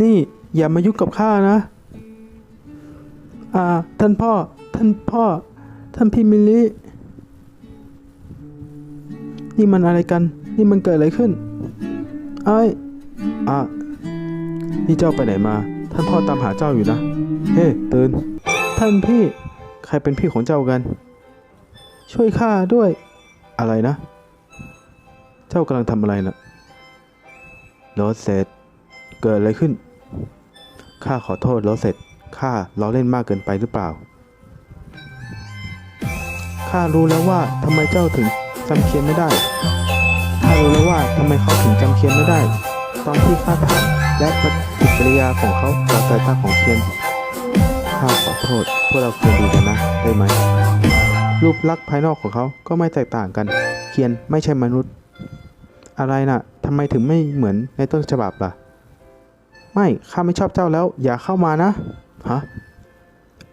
นี่อย่ามายุ่งกับข้านะ อ่า ท่านพ่อ ท่านพ่อ ท่านพี่มิลิ นี่มันอะไรกัน นี่มันเกิดอะไรขึ้น ไอ้อะนี่เจ้าไปไหนมา ท่านพ่อตามหาเจ้าอยู่นะ เฮ้ตื่น ท่านพี่ ใครเป็นพี่ของเจ้ากัน ช่วยข้าด้วย อะไรนะ เจ้ากำลังทำอะไรนะโรสเซต เกิดอะไรขึ้น ข้าขอโทษโรสเซตข้าล้อเล่นมากเกินไปหรือเปล่า ข้ารู้แล้วว่าทำไมเจ้าถึงจำเคียนไม่ได้ ข้ารู้แล้วว่าทำไมเขาถึงจำเคียนไม่ได้ ตอนที่ข้าถามและปฏิกิริยาของเขาต่อสายตาของเคียน ข้าขอโทษ พวกเราคืนดีกันนะได้ไหม รูปลักษณ์ภายนอกของเขาก็ไม่แตกต่างกัน เคียนไม่ใช่มนุษย์ อะไรน่ะทำไมถึงไม่เหมือนในต้นฉบับล่ะ ไม่ข้าไม่ชอบเจ้าแล้ว อย่าเข้ามานะฮะ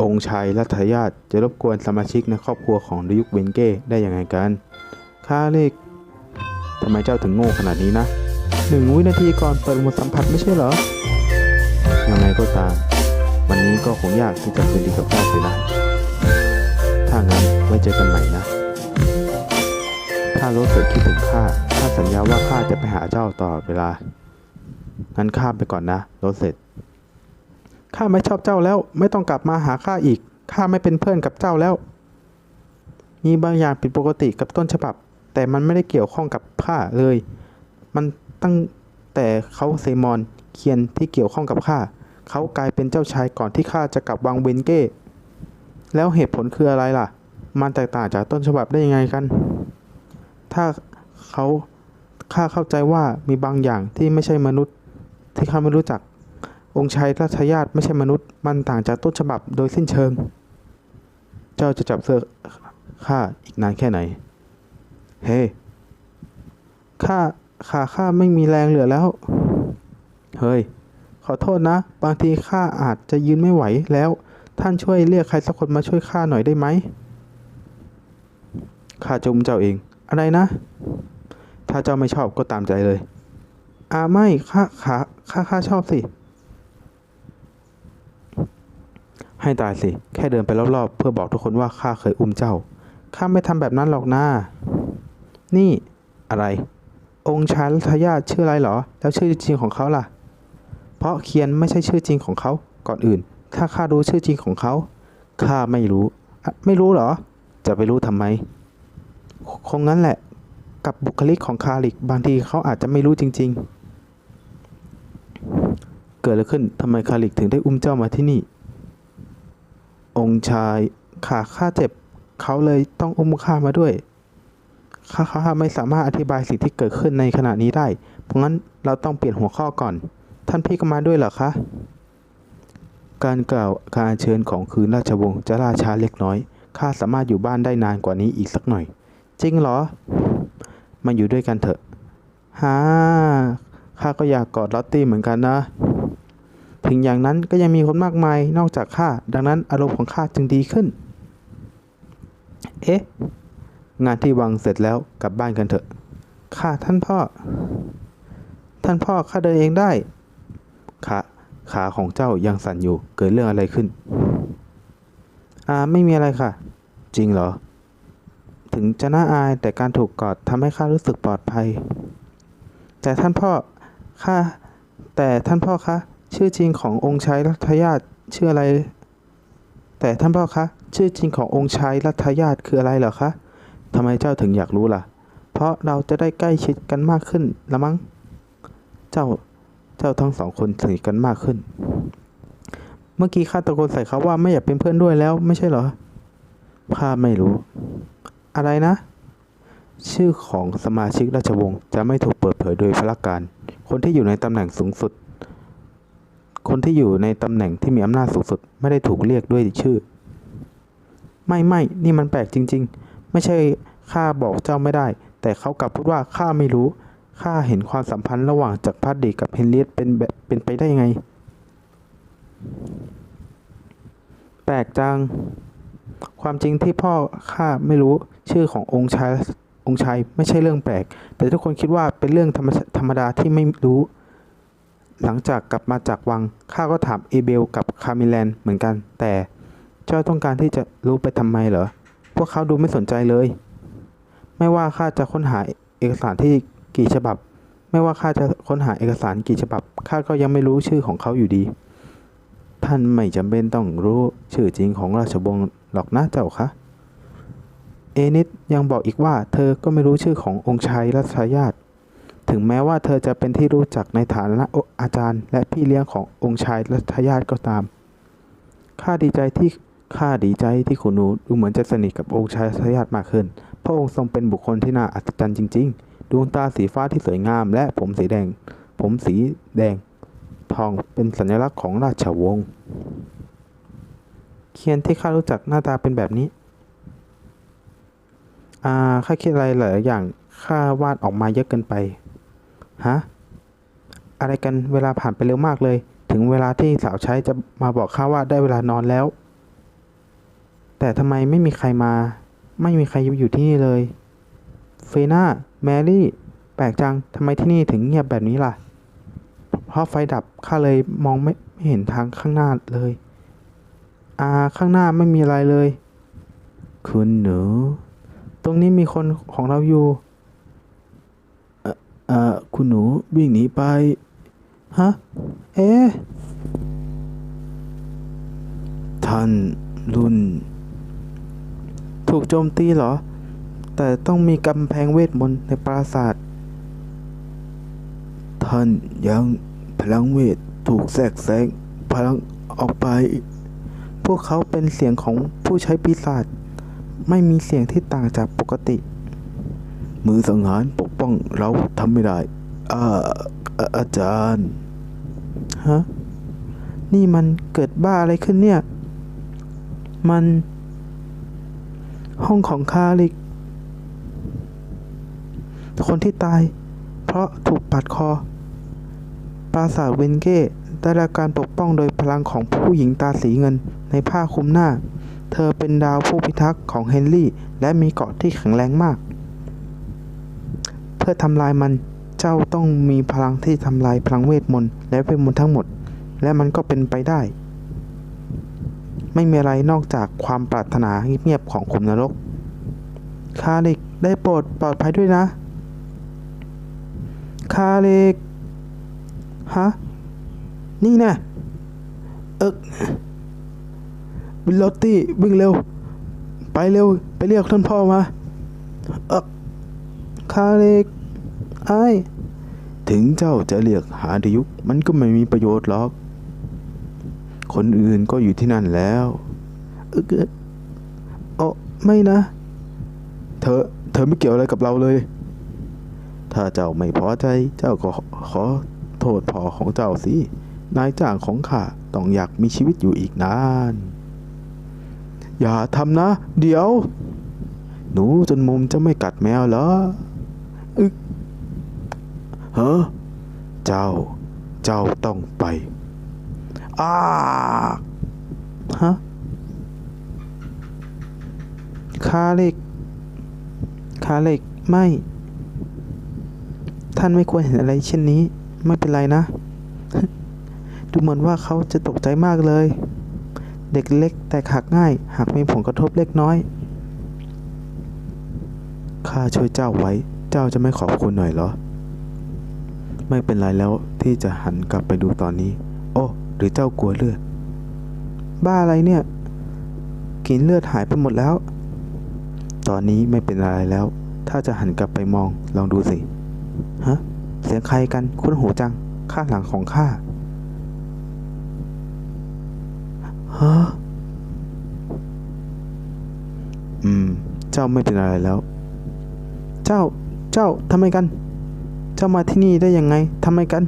องค์ชายรัฐายาตจะรบกวนสมาชิกในครอบครัวของดยุคเวนเก้ได้ยังไงกันข้าเลขทำไมเจ้าถึงโง่ขนาดนี้นะหนึ่งวินาทีก่อนเปิดหมดสัมผัสไม่ใช่เหรอยังไงก็ตาม วันนี้ก็คงยากที่จะคืนดีกับเจ้าสินะถ้างั้นไว้เจอกันใหม่นะถ้ารู้สึกคิดถึงข้าข้าสัญญาว่าข้าจะไปหาเจ้าตลอดเวลา งั้นข้ามไปก่อนนะโรสเซตข้าไม่ชอบเจ้าแล้ว ไม่ต้องกลับมาหาข้าอีกข้าไม่เป็นเพื่อนกับเจ้าแล้ว มีบางอย่างผิดปกติกับต้นฉบับ แต่มันไม่ได้เกี่ยวข้องกับข้าเลย มันตั้งแต่เขาเซมอนเคียนที่เกี่ยวข้องกับข้าเขากลายเป็นเจ้าชายก่อนที่ข้าจะกลับวังเวนเก้ แล้วเหตุผลคืออะไรล่ะ มันแตกต่างจากต้นฉบับได้ยังไงกัน ถ้าเขาข้าเข้าใจว่ามีบางอย่างที่ไม่ใช่มนุษย์ ที่ข้าไม่รู้จัก องค์ชายราชญาติไม่ใช่มนุษย์ มันต่างจากต้นฉบับโดยสิ้นเชิง เจ้าจะจับเสื้อข้าอีกนานแค่ไหน เฮ้ข้าขาข้าไม่มีแรงเหลือแล้ว เฮ้ย ขอโทษนะ บางทีข้าอาจจะยืนไม่ไหวแล้ว ท่านช่วยเรียกใครสักคนมาช่วยข้าหน่อยได้ไหม ข้าจะอุ้มเจ้าเอง อะไรนะ ถ้าเจ้าไม่ชอบก็ตามใจเลย อาไม่ข้าขาข้าข้าชอบสิ ให้ตายสิ แค่เดินไปรอบๆ เพื่อบอกทุกคนว่าข้าเคยอุ้มเจ้า ข้าไม่ทำแบบนั้นหรอกนะนี่อะไร องค์ชายรัฐยาติชื่ออะไรเหรอ แล้วชื่อจริงของเขาล่ะ เพราะเคียนไม่ใช่ชื่อจริงของเขาก่อนอื่น ถ้าข้ารู้ชื่อจริงของเขาข้าไม่รู้ ไม่รู้เหรอ จะไปรู้ทำไม คงงั้นแหละ กับบุคลิกของคาลิกบางทีเขาอาจจะไม่รู้จริง ๆ เกิดอะไรขึ้นทำไมคาลิกถึงได้อุ้มเจ้ามาที่นี่ องค์ชายขาข้าเจ็บ เขาเลยต้องอุ้มข้ามาด้วย ข้าข้าไม่สามารถอธิบายสิ่งที่เกิดขึ้นในขณะนี้ได้ เพราะงั้นเราต้องเปลี่ยนหัวข้อก่อน ท่านพี่ก็มาด้วยเหรอคะ การกล่าวการเชิญของคืนราชวงศ์จะล่าช้าเล็กน้อย ข้าสามารถอยู่บ้านได้นานกว่านี้อีกสักหน่อย จริงเหรอ มาอยู่ด้วยกันเถอะฮ่าข้าก็อยากกอดลอตตี้เหมือนกันนะ ถึงอย่างนั้นก็ยังมีคนมากมายนอกจากข้า ดังนั้นอารมณ์ของข้าจึงดีขึ้น เอ๊ะ งานที่วังเสร็จแล้วกลับบ้านกันเถอะค่ะท่านพ่อ ท่านพ่อข้าเดินเองได้ ขาขาของเจ้ายังสั่นอยู่ เกิดเรื่องอะไรขึ้น อ่า ไม่มีอะไรค่ะ จริงเหรอ ถึงจะน่าอายแต่การถูกกอดทำให้ข้ารู้สึกปลอดภัย แต่ท่านพ่อ ข้า แต่ท่านพ่อคะ ชื่อจริงขององค์ชายรัฐยาติชื่ออะไร แต่ท่านพ่อคะ ชื่อจริงขององค์ชายรัฐยาติคืออะไรเหรอคะทำไมเจ้าถึงอยากรู้ล่ะ เพราะเราจะได้ใกล้ชิดกันมากขึ้นละมั้ง เจ้า เจ้าทั้งสองคนสนิทกันมากขึ้น เมื่อกี้ข้าตะโกนใส่เขาว่าไม่อยากเป็นเพื่อนด้วยแล้วไม่ใช่เหรอข้าไม่รู้ อะไรนะ ชื่อของสมาชิกราชวงศ์จะไม่ถูกเปิดเผยโดยพละการ คนที่อยู่ในตำแหน่งสูงสุด คนที่อยู่ในตำแหน่งที่มีอำนาจสูงสุดไม่ได้ถูกเรียกด้วยชื่อ ไม่ไม่นี่มันแปลกจริง ๆ ไม่ใช่ข้าบอกเจ้าไม่ได้ แต่เขากลับพูดว่าข้าไม่รู้ข้าเห็นความสัมพันธ์ระหว่างจักรพรรดิกับเฮนเรียตเป็นแบบเป็นไปได้ยังไง แปลกจัง ความจริงที่พ่อข้าไม่รู้ชื่อขององค์ชายองค์ชายไม่ใช่เรื่องแปลก แต่ทุกคนคิดว่าเป็นเรื่องธรรมธรรมดาที่ไม่รู้ หลังจากกลับมาจากวัง ข้าก็ถามเอเบลกับคามิแลนเหมือนกัน แต่เจ้าต้องการที่จะรู้ไปทำไมเหรอ พวกเขาดูไม่สนใจเลย ไม่ว่าข้าจะค้นหาเอกสารที่กี่ฉบับ ไม่ว่าข้าจะค้นหาเอกสารกี่ฉบับ ข้าก็ยังไม่รู้ชื่อของเขาอยู่ดี ท่านไม่จำเป็นต้องรู้ชื่อจริงของราชวงศ์หรอกนะเจ้าคะเอนิดยังบอกอีกว่าเธอก็ไม่รู้ชื่อขององค์ชายรัชญาติ ถึงแม้ว่าเธอจะเป็นที่รู้จักในฐานะอาจารย์ และพี่เลี้ยงขององค์ชายรัชญาติก็ตาม ข้าดีใจที่ข้าดีใจที่คุณหนูดูเหมือนจะสนิทกับองค์ชายรัชญาติมากขึ้น พระองค์ทรงเป็นบุคคลที่น่าอัศจรรย์จริง ๆ ดวงตาสีฟ้าที่สวยงาม และผมสีแดง ผมสีแดง ทองเป็นสัญลักษณ์ของราชวงศ์ เคียนที่ข้ารู้จักหน้าตาเป็นแบบนี้ อ่า ข้าคิดอะไรหลายอย่าง ข้าวาดออกมาเยอะเกินไป ฮะ อะไรกันเวลาผ่านไปเร็วมากเลย ถึงเวลาที่สาวใช้จะมาบอกข้าว่าได้เวลานอนแล้ว แต่ทำไมไม่มีใครมา ไม่มีใครอยู่ที่นี่เลย เฟน่า แมรี่ แปลกจังทำไมที่นี่ถึงเงียบแบบนี้ล่ะ เพราะไฟดับข้าเลยมองไม่ไม่เห็นทางข้างหน้าเลย อ่า ข้างหน้าไม่มีอะไรเลย คุณหนู ตรงนี้มีคนของเราอยู่ อ่อเอ่อคุณหนูวิ่งหนีไป ฮะ เอ๊ะท่านรุ่น ถูกโจมตีเหรอ แต่ต้องมีกำแพงเวทมนต์ในปราสาท ท่านยังพลังเวทถูกแทรกแซงพลังออกไป พวกเขาเป็นเสียงของผู้ใช้ปีศาจ ไม่มีเสียงที่ต่างจากปกติ มือสังหารป เราทำไม่ได้อ่าอ่าอาจารย์ฮะนี่มันเกิดบ้าอะไรขึ้นเนี่ย มัน ห้องของคาลิก คนที่ตาย เพราะถูกปาดคอ ปราสาทเวนเก้ได้รับการปกป้องโดยพลังของผู้หญิงตาสีเงินในผ้าคลุมหน้า เธอเป็นดาวผู้พิทักษ์ของเฮนรี่ และมีเกาะที่แข็งแรงมาก เพื่อทำลายมันเจ้าต้องมีพลังที่ทำลายพลังเวทมนต์และเวทมนต์ทั้งหมด และมันก็เป็นไปได้ ไม่มีอะไรนอกจากความปรารถนาเงียบๆของขุมนรกคาลิกได้โปรดปลอดภัยด้วยนะคาลิกฮะนี่นะเอิกวิลลอตตี้วิ่งเร็ว ไปเร็ว ไปเรียกท่านพ่อมา เอิก คาเลิกไอ้ถึงเจ้าจะเรียกหาดยุกมันก็ไม่มีประโยชน์หรอก คนอื่นก็อยู่ที่นั่นแล้วเออเออไม่นะ เธอ เธอไม่เกี่ยวอะไรกับเราเลย ถ้าเจ้าไม่พอใจ เจ้าก็ขอโทษพ่อของเจ้าสิ นายจ้างของข้าต้องอยากมีชีวิตอยู่อีกนาน อย่าทำนะ เดี๋ยว หนูจนมุมจะไม่กัดแมวเหรอ อึกเฮ้อเจ้า เจ้าต้องไป อ้าฮะคาเล็กคาเล็กไม่ ท่านไม่ควรเห็นอะไรเช่นนี้ ไม่เป็นไรนะ ดูเหมือนว่าเขาจะตกใจมากเลย เด็กเล็กแต่หักง่าย หากมีผลกระทบเล็กน้อย ข้าช่วยเจ้าไว้ เจ้าจะไม่ขอบคุณหน่อยเหรอ ไม่เป็นไรแล้วที่จะหันกลับไปดูตอนนี้ โอ้หรือเจ้ากลัวเลือด บ้าอะไรเนี่ย กินเลือดหายไปหมดแล้ว ตอนนี้ไม่เป็นอะไรแล้ว ถ้าจะหันกลับไปมองลองดูสิ ฮะ เสียงใครกันคุ้นหูจัง ข้างหลังของข้าฮะอืม เจ้าไม่เป็นอะไรแล้ว เจ้า เจ้าทำไมกัน เจ้ามาที่นี่ได้ยังไงทำไมกัน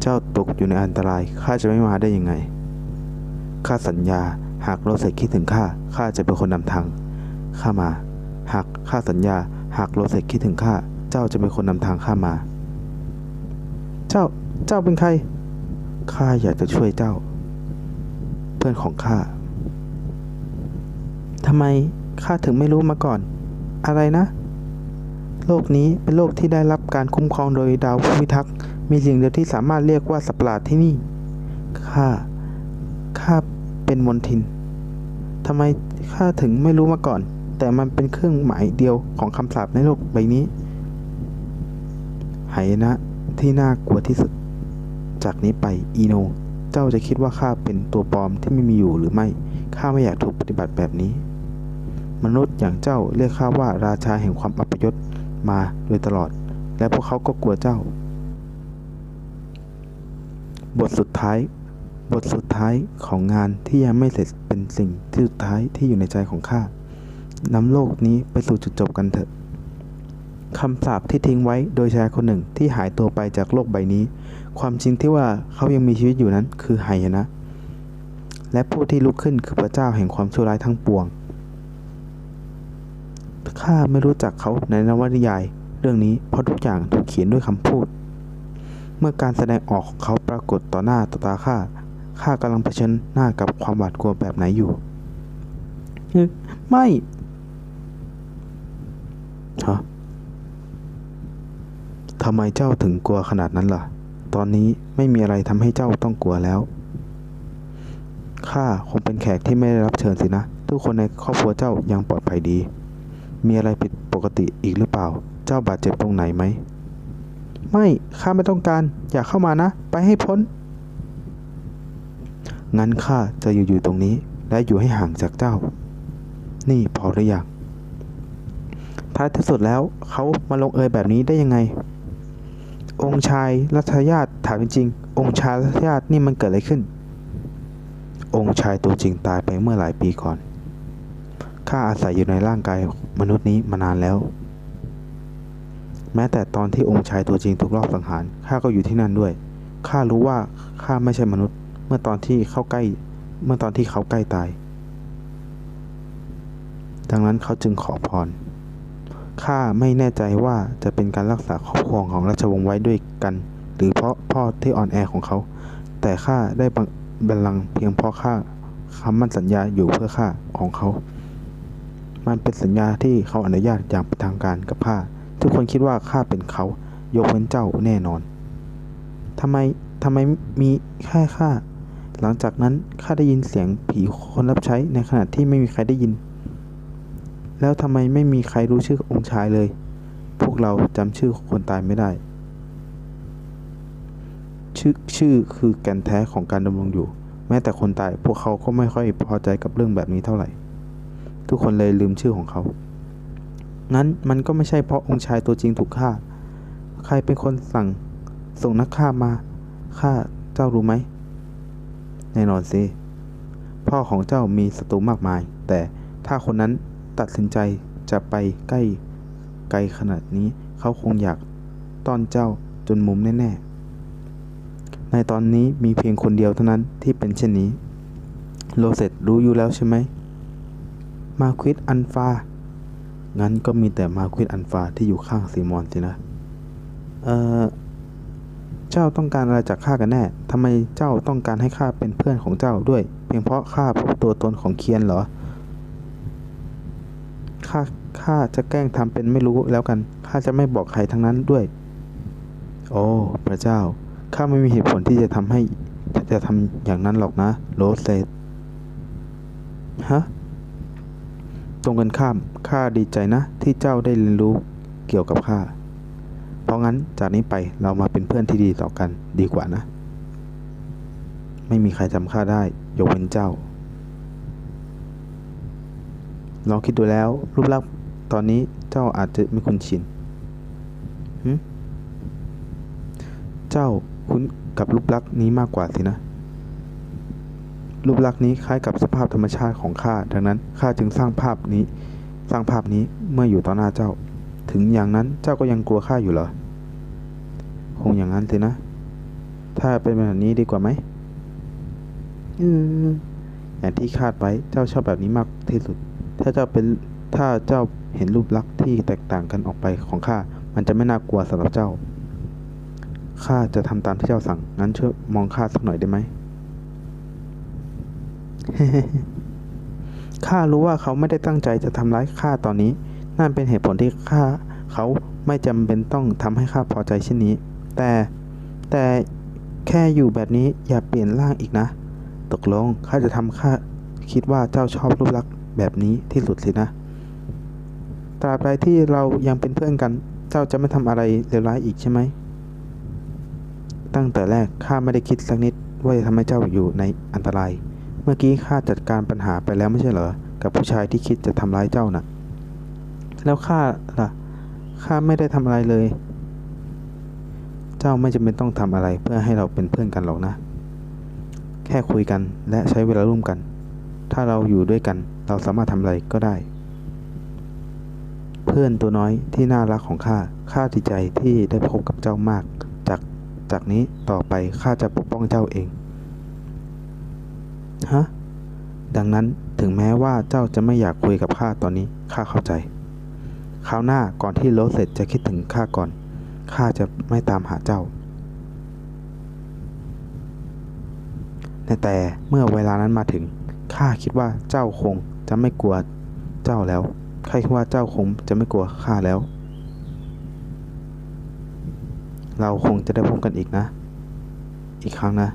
เจ้าตกอยู่ในอันตรายข้าจะไม่มาได้ยังไงข้าสัญญาหากโรเซตคิดถึงข้าข้าจะเป็นคนนำทางข้ามาหากข้าสัญญา หากโรเซตคิดถึงข้าเจ้าจะเป็นคนนำทางข้ามา เจ้าเจ้าเป็นใครข้าอยากจะช่วยเจ้า เพื่อนของข้าทำไมข้าถึงไม่รู้มาก่อน อะไรนะ โลกนี้เป็นโลกที่ได้รับการคุ้มครองโดยดาวผู้พิทักษ์ มีสิ่งเดียวที่สามารถเรียกว่าสัตว์ประหลาดที่นี่ ข้า ข้าเป็นมนทิน ทำไมข้าถึงไม่รู้มาก่อน แต่มันเป็นเครื่องหมายเดียวของคำสาปในโลกใบนี้ ไหนะที่น่ากลัวที่สุด จากนี้ไปอีโน เจ้าจะคิดว่าข้าเป็นตัวปลอมที่ไม่มีอยู่หรือไม่ ข้าไม่อยากถูกปฏิบัติแบบนี้ มนุษย์อย่างเจ้าเรียกข้าว่าราชาแห่งความอัปยศ มาโดยตลอด และพวกเขาก็กลัวเจ้า บทสุดท้าย บทสุดท้ายของงานที่ยังไม่เสร็จเป็นสิ่งที่สุดท้ายที่อยู่ในใจของข้านำโลกนี้ไปสู่จุดจบกันเถอะคำสาปที่ทิ้งไว้โดยชายคนหนึ่งที่หายตัวไปจากโลกใบนี้ ความจริงที่ว่าเขายังมีชีวิตอยู่นั้นคือไหายนะ และผู้ที่ลุกขึ้นคือพระเจ้าแห่งความชั่วร้ายทั้งปวง ข้าไม่รู้จักเขาในนวนิยาย เรื่องนี้เพราะทุกอย่างถูกเขียนด้วยคำพูด เมื่อการแสดงออกของเขาปรากฏต่อหน้าต่อตาข้าข้ากำลังเผชิญหน้ากับความหวาดกลัวแบบไหนอยู่ ไม่ฮะทำไมเจ้าถึงกลัวขนาดนั้นล่ะ ตอนนี้ไม่มีอะไรทำให้เจ้าต้องกลัวแล้ว ข้าคงเป็นแขกที่ไม่ได้รับเชิญสินะ ทุกคนในครอบครัวเจ้ายังปลอดภัยดี มีอะไรผิดปกติอีกหรือเปล่า เจ้าบาดเจ็บตรงไหนไหม ไม่ ข้าไม่ต้องการ อย่าเข้ามานะ ไปให้พ้น งั้นข้าจะอยู่อยู่ตรงนี้ และอยู่ให้ห่างจากเจ้า นี่พอหรือยัง ท้ายที่สุดแล้วเขามาลงเอยแบบนี้ได้ยังไง องค์ชายรัชญาติถามจริงๆองค์ชายรัชญาตินี่มันเกิดอะไรขึ้น องค์ชายตัวจริงตายไปเมื่อหลายปีก่อน ข้าอาศัยอยู่ในร่างกายมนุษย์นี้มานานแล้ว แม้แต่ตอนที่องค์ชายตัวจริงถูกลอบสังหารข้าก็อยู่ที่นั่นด้วยข้ารู้ว่าข้าไม่ใช่มนุษย์ เมื่อตอนที่เข้าใกล้ เมื่อตอนที่เขาใกล้ตาย ดังนั้นเขาจึงขอพรข้าไม่แน่ใจว่าจะเป็นการรักษาครอบครองของราชวงศ์ไว้ด้วยกัน หรือเพราะพ่อที่อ่อนแอของเขา แต่ข้าได้บังบัลลังก์เพียงเพราะข้าคำมั่นสัญญาอยู่เพื่อข้าของเขา มันเป็นสัญญาที่เขาอนุญาตอย่างเป็นทางการกับข้าทุกคนคิดว่าข้าเป็นเขา ยกเว้นเจ้าแน่นอนทำไมทำไมมีแค่ข้าหลังจากนั้นข้าได้ยินเสียงผีคนรับใช้ในขณะที่ไม่มีใครได้ยิน แล้วทำไมไม่มีใครรู้ชื่อองค์ชายเลย พวกเราจำชื่อคนตายไม่ได้ ชื่อชื่อคือแก่นแท้ของการดำรงอยู่ แม้แต่คนตายพวกเขาก็ไม่ค่อยพอใจกับเรื่องแบบนี้เท่าไหร่ ทุกคนเลยลืมชื่อของเขา งั้นมันก็ไม่ใช่เพราะองค์ชายตัวจริงถูกฆ่า ใครเป็นคนสั่งส่งนักฆ่ามาฆ่าเจ้ารู้ไหมแน่นอนสิพ่อของเจ้ามีศัตรูมากมาย แต่ถ้าคนนั้นตัดสินใจจะไปใกล้ไกลขนาดนี้ เขาคงอยากต้อนเจ้าจนมุมแน่ๆ ในตอนนี้มีเพียงคนเดียวเท่านั้นที่เป็นเช่นนี้โรเซตรู้อยู่แล้วใช่ไหม มาควิดอันฟา งั้นก็มีแต่มาควิดอันฟาที่อยู่ข้างซีมอนสินะ เอ่อ เจ้าต้องการอะไรจากข้ากันแน่ทำไมเจ้าต้องการให้ข้าเป็นเพื่อนของเจ้าด้วย เพียงเพราะข้าพบตัวตนของเคียนเหรอ ข้า ข้าจะแกล้งทำเป็นไม่รู้แล้วกัน ข้าจะไม่บอกใครทั้งนั้นด้วย โอ้ พระเจ้า ข้าไม่มีเหตุผลที่จะทำให้ จะทำอย่างนั้นหรอกนะ โรสเซตฮะ รงกันข้าม ข้าดีใจนะ ที่เจ้าได้เรียนรู้เกี่ยวกับข้า เพราะงั้นจากนี้ไปเรามาเป็นเพื่อนที่ดีต่อกันดีกว่านะ ไม่มีใครจำข้าได้ยกเว้นเจ้า ลองคิดดูแล้ว รูปลักษณ์ตอนนี้เจ้าอาจจะไม่คุ้นชินเจ้าคุ้นกับรูปลักษณ์นี้มากกว่าสินะ รูปลักษณ์นี้คล้ายกับสภาพธรรมชาติของข้าดังนั้นข้าจึงสร้างภาพนี้ สร้างภาพนี้เมื่ออยู่ต่อหน้าเจ้า ถึงอย่างนั้นเจ้าก็ยังกลัวข้าอยู่เหรอคงอย่างนั้นสินะ ถ้าเป็นแบบนี้ดีกว่าไหมอืมอย่างที่คาดไว้เจ้าชอบแบบนี้มากที่สุด ถ้าเจ้าเป็นถ้าเจ้าเห็นรูปลักษณ์ที่แตกต่างกันออกไปของข้ามันจะไม่น่ากลัวสำหรับเจ้าข้าจะทำตามที่เจ้าสั่งงั้นช่วยมองข้าสักหน่อยได้ไหม ข้ารู้ว่าเขาไม่ได้ตั้งใจจะทำร้ายข้าตอนนี้ นั่นเป็นเหตุผลที่ข้าเขาไม่จำเป็นต้องทำให้ข้าพอใจเช่นนี้ แต่แต่แค่อยู่แบบนี้อย่าเปลี่ยนร่างอีกนะ ตกลงข้าจะทำข้าคิดว่าเจ้าชอบรูปลักษณ์แบบนี้ที่สุดสินะ ตราบใดที่เรายังเป็นเพื่อนกัน เจ้าจะไม่ทำอะไรเลวร้ายอีกใช่ไหม ตั้งแต่แรกข้าไม่ได้คิดสักนิดว่าจะทำให้เจ้าอยู่ในอันตราย มื่อกี้ข้าจัดการปัญหาไปแล้วไม่ใช่เหรอ กับผู้ชายที่คิดจะทำร้ายเจ้าน่ะ แล้วข้าล่ะ ข้าไม่ได้ทำอะไรเลย เจ้าไม่จำเป็นต้องทำอะไรเพื่อให้เราเป็นเพื่อนกันหรอกนะ แค่คุยกันและใช้เวลาร่วมกัน ถ้าเราอยู่ด้วยกัน เราสามารถทำอะไรก็ได้ เพื่อนตัวน้อยที่น่ารักของข้า ข้าดีใจที่ได้พบกับเจ้ามาก จาก จากนี้ต่อไปข้าจะปกป้องเจ้าเอง ฮะ ดังนั้นถึงแม้ว่าเจ้าจะไม่อยากคุยกับข้าตอนนี้ข้าเข้าใจ คราวหน้าก่อนที่โรเสร็จจะคิดถึงข้าก่อน ข้าจะไม่ตามหาเจ้า แต่เมื่อเวลานั้นมาถึง ข้าคิดว่าเจ้าคงจะไม่กลัวเจ้าแล้ว ข้าคิดว่าเจ้าคงจะไม่กลัวข้าแล้ว เราคงจะได้พบกันอีกนะ อีกครั้งนะ